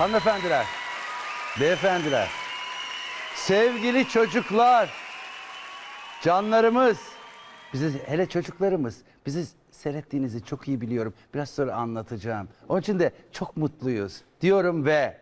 Hanımefendiler, beyefendiler, sevgili çocuklar, canlarımız, bizi hele çocuklarımız, bizi seyrettiğinizi çok iyi biliyorum. Biraz sonra anlatacağım. Onun için de çok mutluyuz diyorum ve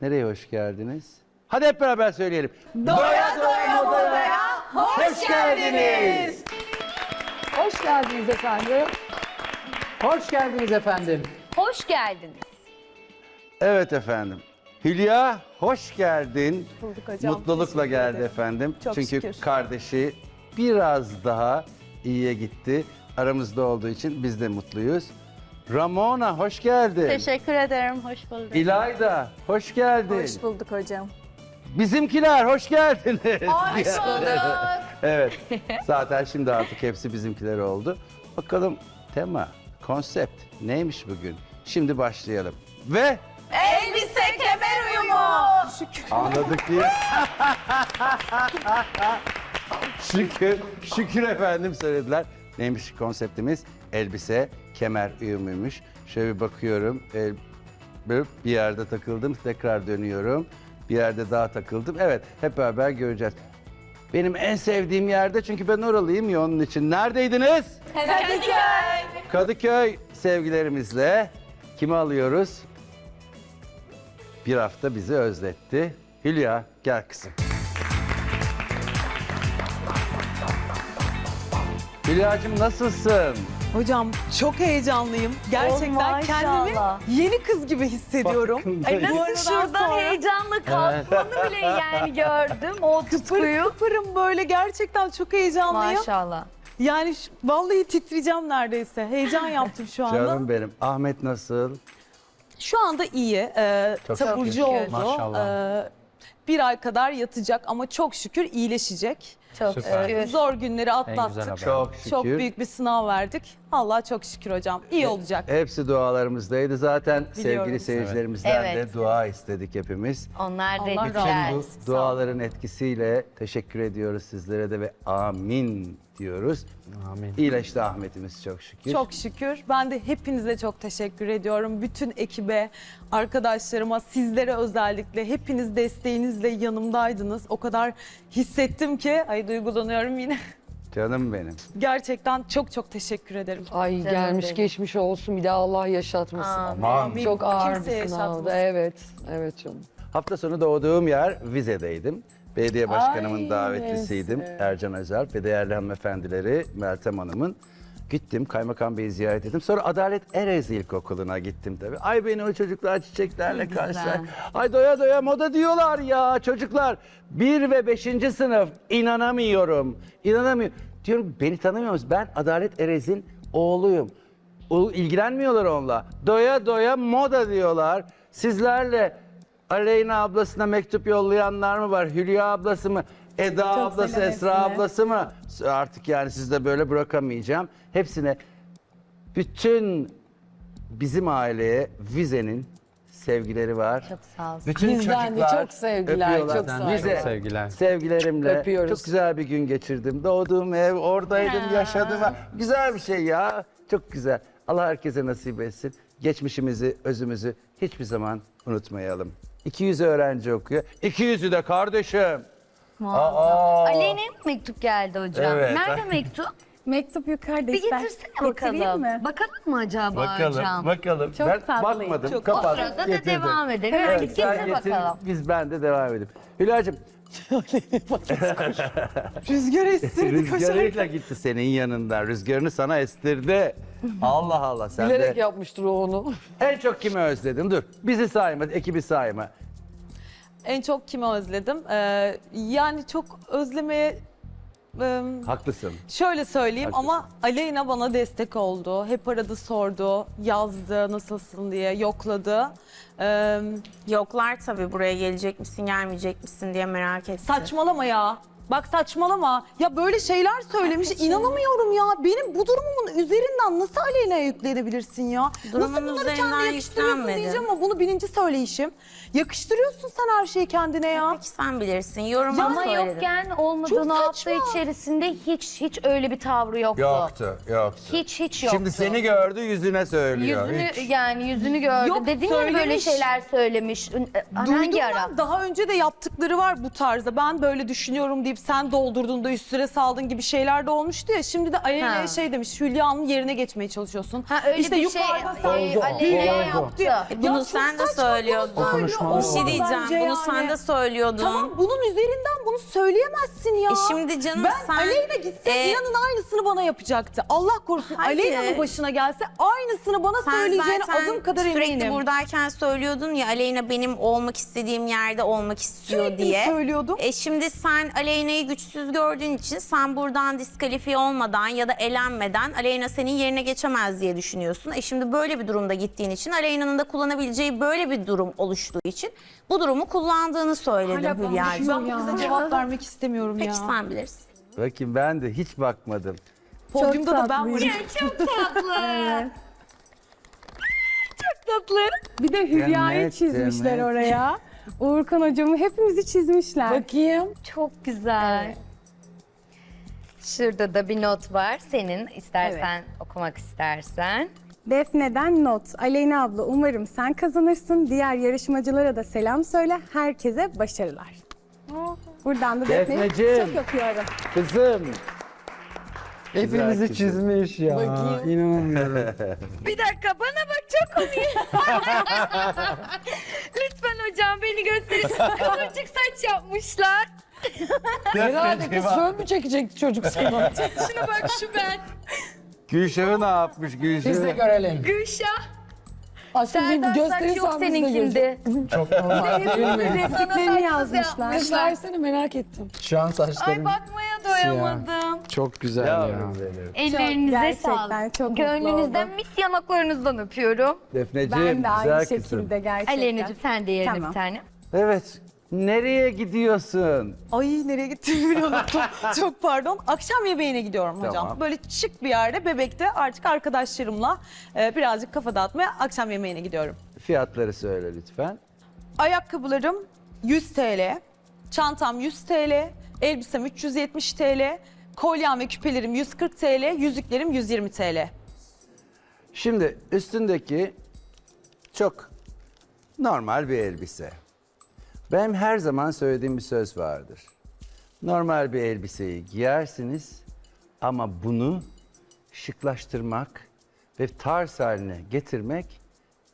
nereye hoş geldiniz? Hadi hep beraber söyleyelim. Doya doya modaya hoş geldiniz. Hoş geldiniz efendim. Hoş geldiniz efendim. Hoş geldiniz. Evet efendim. Hülya hoş geldin. bulduk hocam. Mutlulukla Teşekkür geldi ederim. efendim. Çok Çünkü şükür. kardeşi biraz daha iyiye gitti. Aramızda olduğu için biz de mutluyuz. Ramona hoş geldin. Teşekkür ederim. Hoş bulduk. İlayda hoş geldin. Hoş bulduk hocam. Bizimkiler hoş geldiniz. Hoş bulduk. evet. Zaten şimdi artık hepsi bizimkiler oldu. Bakalım tema, konsept neymiş bugün? Şimdi başlayalım. Ve. Anladık diye. şükür, şükür efendim söylediler. Neymiş konseptimiz? Elbise, kemer uyumuymuş. Şöyle bir bakıyorum. El, böyle bir yerde takıldım, tekrar dönüyorum. Bir yerde daha takıldım. Evet, hep beraber göreceğiz. Benim en sevdiğim yerde çünkü ben oralıyım ya onun için. Neredeydiniz? Kadıköy. Kadıköy sevgilerimizle kimi alıyoruz? Bir hafta bizi özletti. Hülya gel kızım. Hülya'cığım nasılsın? Hocam çok heyecanlıyım. Gerçekten Oh, kendimi maşallah. yeni kız gibi hissediyorum. Farkındayım. Bu Nasıl şuradan sonra heyecanla kalkmanı bile yani gördüm. O tutkuyu. Kıpırım böyle gerçekten çok heyecanlıyım. Maşallah. Yani şu- vallahi titreyeceğim neredeyse. Heyecan yaptım şu anda. Canım benim. Ahmet nasıl? Şu anda iyi. Ee, Çok taburcu şükür. oldu. Maşallah. Ee, bir ay kadar yatacak ama çok şükür iyileşecek. Çok Süper. şükür. Zor günleri atlattık. haber. Çok şükür. Çok büyük bir sınav verdik. Allah çok şükür hocam. İyi olacak. Hepsi dualarımızdaydı. Zaten Biliyorum. sevgili seyircilerimizden Evet. de dua istedik hepimiz. Onlar da Allah razı Bu olsun. duaların etkisiyle teşekkür ediyoruz sizlere de ve amin diyoruz. Amin. İyileşti Ahmet'imiz çok şükür. Çok şükür. Ben de hepinize çok teşekkür ediyorum. Bütün ekibe, arkadaşlarıma, sizlere özellikle hepiniz desteğinizle yanımdaydınız. O kadar hissettim ki, ay duygulanıyorum yine. Canım benim. Gerçekten çok çok teşekkür ederim. Ay Canım gelmiş benim. geçmiş olsun bir daha Allah yaşatmasın. Amin. Aman. Çok ağır Kimse bir sınavdı. yaşatmasın. Evet, evet canım. Hafta sonu doğduğum yer Vize'deydim. Belediye başkanımın Ay, davetlisiydim. neyse. Ercan Özel ve değerli hanımefendileri Meltem Hanım'ın. Gittim Kaymakam Bey'i ziyaret ettim. Sonra Adalet Erez İlkokulu'na gittim tabii. Ay beni o çocuklar çiçeklerle karşılar. Ay doya doya moda diyorlar ya çocuklar. Bir ve beşinci sınıf inanamıyorum. İnanamıyorum. Diyorum beni tanımıyor musunuz? Ben Adalet Erez'in oğluyum. O, ilgilenmiyorlar onunla. Doya doya moda diyorlar. Sizlerle Aleyna ablasına mektup yollayanlar mı var? Hülya ablası mı? Eda ablası, selam Esra hepsine. ablası mı? Artık yani sizde böyle bırakamayacağım. Hepsine bütün bizim aileye Vize'nin sevgileri var. Çok sağ olsun. Bütün Bizden de çocuklar çok sevgiler, öpüyorlar. çok sağ olun. Vize, Çok sevgiler. Sevgilerimle Öpüyoruz. çok güzel bir gün geçirdim. Doğduğum ev, oradaydım, yaşadım. Güzel bir şey ya. Çok güzel. Allah herkese nasip etsin. Geçmişimizi, özümüzü hiçbir zaman unutmayalım. 200 öğrenci okuyor. 200'ü de kardeşim. Muazzam. Aa. Mektup geldi hocam? Evet. Nerede mektup? Mektup yukarıda Bir ister. getirsene Getireyim bakalım. mi? Bakalım mı acaba hocam? bakalım. Çok ben tatlıyım, bakmadım, çok- O kapattım, sırada da getirdim. devam edelim. Evet, Hadi sen getir getir, bakalım. Biz ben de devam edelim. Hülya'cığım Rüzgar estirdi koşarak. rüzgarıyla gitti senin yanından. Rüzgarını sana estirdi. Allah Allah sen Bilerek de. yapmıştır o onu. En çok kimi özledin? Dur. Bizi sayma, ekibi sayma. En çok kimi özledim? Ee, yani çok özlemeye... e, Haklısın. Şöyle söyleyeyim Haklısın. ama Aleyna bana destek oldu. Hep aradı sordu, yazdı nasılsın diye yokladı. Ee, Yoklar tabii buraya gelecek misin gelmeyecek misin diye merak etsin. saçmalama ya. Bak saçmalama. Ya böyle şeyler söylemiş. İnanamıyorum ya. Benim bu durumumun üzerinden nasıl Aleyna'ya yüklenebilirsin ya? Durumun nasıl bunları üzerinden kendine yakıştırıyorsun yüklenmedi. diyeceğim ama bunu bininci söyleyişim. Yakıştırıyorsun sen her şeyi kendine ya. Peki sen bilirsin. Yoruma Ama söyledim. yokken olmadığını Çok hafta saçma. içerisinde hiç hiç öyle bir tavrı yoktu. Yoktu, yoktu. Hiç hiç yoktu. Şimdi seni gördü yüzüne söylüyor. Yüzünü Hiç. yani yüzünü gördüm. Yok, Dedin ya böyle söylemiş. şeyler söylemiş. Ün- e, Hangi Duydum ara? ben daha önce de yaptıkları var bu tarzda. Ben böyle düşünüyorum deyip sen doldurduğunda üstüne saldın gibi şeyler de olmuştu ya. Şimdi de Aleyna'ya Ha. şey demiş Hülya'nın yerine geçmeye çalışıyorsun. Ha öyle işte bir şey yukarıda sen e, Oldu. Aleyna Oldu. yaptı. Ya Bunu çok sen de saçma söylüyordun. O konuşmalar Bir şey oldu. diyeceğim. Bence Bunu yani. sen de söylüyordun. Tamam bunun üzerinden bunu söyleyemezsin ya. E şimdi canım ben sen- Aleyna gitse e, inanın aynısını bana yapacaktı. Allah korusun Hayır. Aleyna'nın başına gelse aynısını bana Sen söyleyeceğine zaten adım kadar sürekli eminim. buradayken söylüyordun ya Aleyna benim olmak istediğim yerde olmak istiyor Sürekli diye. söylüyordum. E şimdi sen Aleyna'yı güçsüz gördüğün için sen buradan diskalifiye olmadan ya da elenmeden Aleyna senin yerine geçemez diye düşünüyorsun. E şimdi böyle bir durumda gittiğin için Aleyna'nın da kullanabileceği böyle bir durum oluştuğu için bu durumu kullandığını söyledim Hülya'cığım. Ben bu kıza cevap vermek istemiyorum Peki ya. sen bilirsin. Bakayım ben de hiç bakmadım. Podyumda da ben varım. Çok tatlı. Çok tatlı. Bir de Hülya'yı Demet, çizmişler Demet. oraya. Uğurkan hocamı hepimizi çizmişler. Bakayım. Çok güzel. Şurada da bir not var. Senin istersen okumak istersen. Defne'den not. Aleyna abla umarım sen kazanırsın. Diğer yarışmacılara da selam söyle. Herkese başarılar. Buradan da Defne'yi Defneciğim. çok öpüyorum. Kızım. Hepimizi kızım. çizmiş ya. İnanamıyorum. Bir dakika bana bak çok komik. Hocam beni gösterin. Kıvırcık saç yapmışlar. Herhalde kız fön mü çekecekti çocuk sana? Şuna bak şu ben. Gülşah'ı ne yapmış Gülşah'ı? Biz de görelim. Gülşah. Aslında Serdar saç yok gösterirsen biz de göreceğiz. seninkinde. Çok normal mi? Sana Repliklerini saçsız yazmışlar. Kız versene merak ettim. Şu an Ay saçlarım bakmaya doyamadım. çok güzel ya. Yavrum benim. Ellerinize gerçekten sağlık. çok mutlu Gönlünüzden oldum. mis yanaklarınızdan öpüyorum. Defneciğim Ben de güzel aynı kızım. şekilde gerçekten. Aleyna'cığım sen de yerine Tamam. bir tane. Evet. Nereye gidiyorsun? Ay nereye gittiğimi bile unuttum. Çok pardon. Akşam yemeğine gidiyorum hocam. Tamam. Böyle şık bir yerde Bebek'te artık arkadaşlarımla e, birazcık kafa dağıtmaya akşam yemeğine gidiyorum. Fiyatları söyle lütfen. Ayakkabılarım 100 TL, çantam 100 TL, elbisem 370 TL, kolyem ve küpelerim 140 TL, yüzüklerim 120 TL. Şimdi üstündeki çok normal bir elbise. Benim her zaman söylediğim bir söz vardır. Normal bir elbiseyi giyersiniz ama bunu şıklaştırmak ve tarz haline getirmek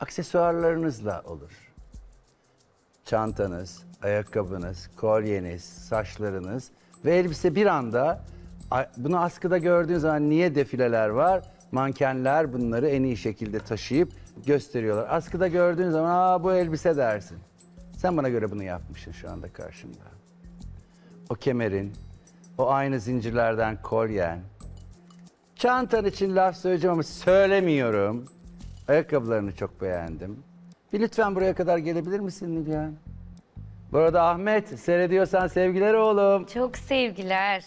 aksesuarlarınızla olur. Çantanız, ayakkabınız, kolyeniz, saçlarınız ve elbise bir anda bunu askıda gördüğün zaman niye defileler var? Mankenler bunları en iyi şekilde taşıyıp gösteriyorlar. Askıda gördüğün zaman aa bu elbise dersin. Sen bana göre bunu yapmışsın şu anda karşımda. O kemerin, o aynı zincirlerden kolyen. Çantan için laf söyleyeceğim ama söylemiyorum. Ayakkabılarını çok beğendim. Bir lütfen buraya kadar gelebilir misin Nilüfer? Bu arada Ahmet seyrediyorsan sevgiler oğlum. Çok sevgiler.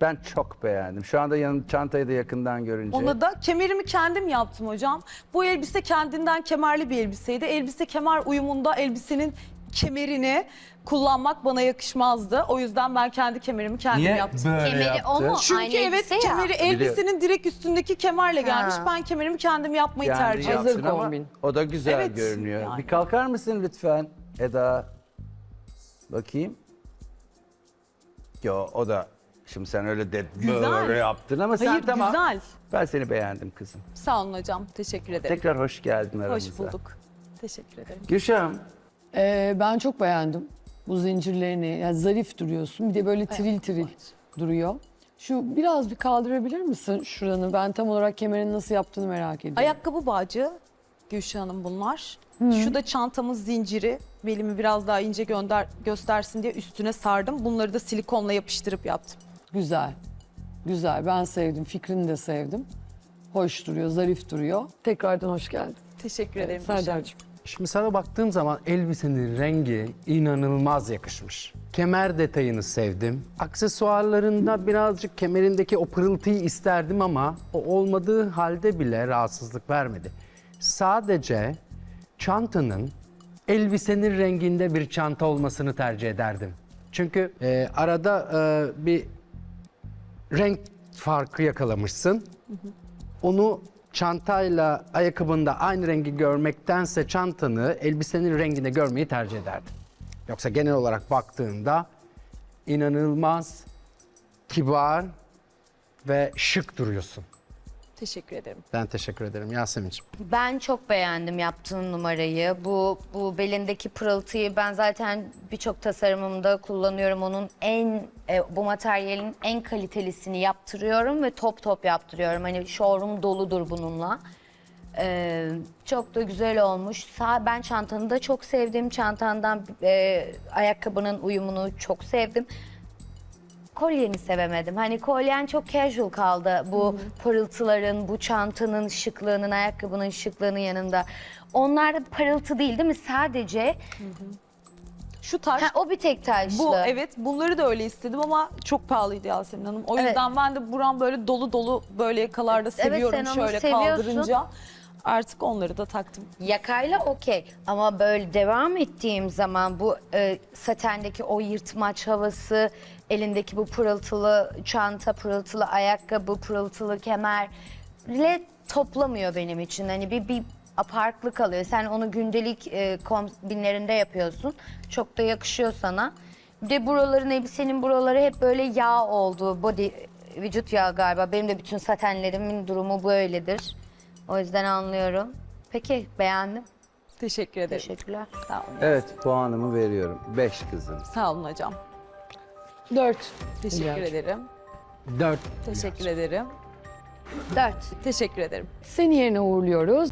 Ben çok beğendim. Şu anda yan, çantayı da yakından görünce. Ona da kemerimi kendim yaptım hocam. Bu elbise kendinden kemerli bir elbiseydi. Elbise kemer uyumunda elbisenin kemerini kullanmak bana yakışmazdı. O yüzden ben kendi kemerimi kendim Niye yaptım. böyle Kemeri yaptı? o mu? Çünkü Aynı evet elbise ya. kemeri elbisenin direkt üstündeki kemerle gelmiş. Ha. Ben kemerimi kendim yapmayı Kendi tercih ettim. yaptın Hazır ama kombin. O da güzel Evet, görünüyor. yani. Bir kalkar mısın lütfen Eda? Bakayım. Yo o da şimdi sen öyle de Güzel. böyle yaptın ama sen Hayır tamam. güzel. Ben seni beğendim kızım. Sağ olun hocam. Teşekkür ederim. Tekrar hoş geldin aramıza. Hoş bulduk. Teşekkür ederim. Gülşah'ım Ee, ben çok beğendim bu zincirlerini. Yani zarif duruyorsun. Bir de böyle tril tril duruyor. Şu biraz bir kaldırabilir misin şuranı? Ben tam olarak kemerin nasıl yaptığını merak ediyorum. Ayakkabı bağcı Gülşah Hanım bunlar. Şu da çantamız zinciri. Belimi biraz daha ince gönder, göstersin diye üstüne sardım. Bunları da silikonla yapıştırıp yaptım. Güzel. Güzel. Ben sevdim. Fikrini de sevdim. Hoş duruyor, zarif duruyor. Tekrardan hoş geldin. Teşekkür ederim. Gülşah Hanım. Serdar'cığım. Şimdi sana baktığım zaman elbisenin rengi inanılmaz yakışmış. Kemer detayını sevdim. Aksesuarlarında birazcık kemerindeki o pırıltıyı isterdim ama o olmadığı halde bile rahatsızlık vermedi. Sadece çantanın elbisenin renginde bir çanta olmasını tercih ederdim. Çünkü e, arada e, bir renk farkı yakalamışsın. Onu çantayla ayakkabında aynı rengi görmektense çantanı elbisenin renginde görmeyi tercih ederdim. Yoksa genel olarak baktığında inanılmaz kibar ve şık duruyorsun. Teşekkür ederim. Ben teşekkür ederim Yasemin'ciğim. Ben çok beğendim yaptığın numarayı. Bu bu belindeki pırıltıyı ben zaten birçok tasarımımda kullanıyorum. Onun en e, bu materyalin en kalitelisini yaptırıyorum ve top top yaptırıyorum. Hani showroom doludur bununla. Ee, çok da güzel olmuş. Sağ ben çantanı da çok sevdim. Çantandan e, ayakkabının uyumunu çok sevdim. Kolyeni sevemedim. Hani kolyen çok casual kaldı. Bu pırıltıların, bu çantanın şıklığının, ayakkabının şıklığının yanında. Onlar da parıltı değil değil mi? Sadece Şu taş ha, o bir tek taşlı. Bu evet bunları da öyle istedim ama çok pahalıydı Yasemin Hanım. O Evet. yüzden ben de buram böyle dolu dolu böyle yakalarda Evet, seviyorum sen onu şöyle seviyorsun. kaldırınca. Artık onları da taktım. Yakayla okey ama böyle devam ettiğim zaman bu e, satendeki o yırtmaç havası, elindeki bu pırıltılı çanta, pırıltılı ayakkabı, pırıltılı kemerle toplamıyor benim için. Hani bir, bir apartlı kalıyor. Sen onu gündelik e, kombinlerinde yapıyorsun. Çok da yakışıyor sana. Bir de buraların elbisenin buraları hep böyle yağ oldu. Body vücut yağı galiba. Benim de bütün satenlerimin durumu böyledir. O yüzden anlıyorum. Peki beğendim. Teşekkür ederim. Teşekkürler. Sağ olun. Evet puanımı veriyorum. 5 kızım. Sağ olun hocam. Dört. Teşekkür Hülya'cığım. ederim. Dört. Teşekkür ederim. Dört. Teşekkür ederim. Seni yerine uğurluyoruz.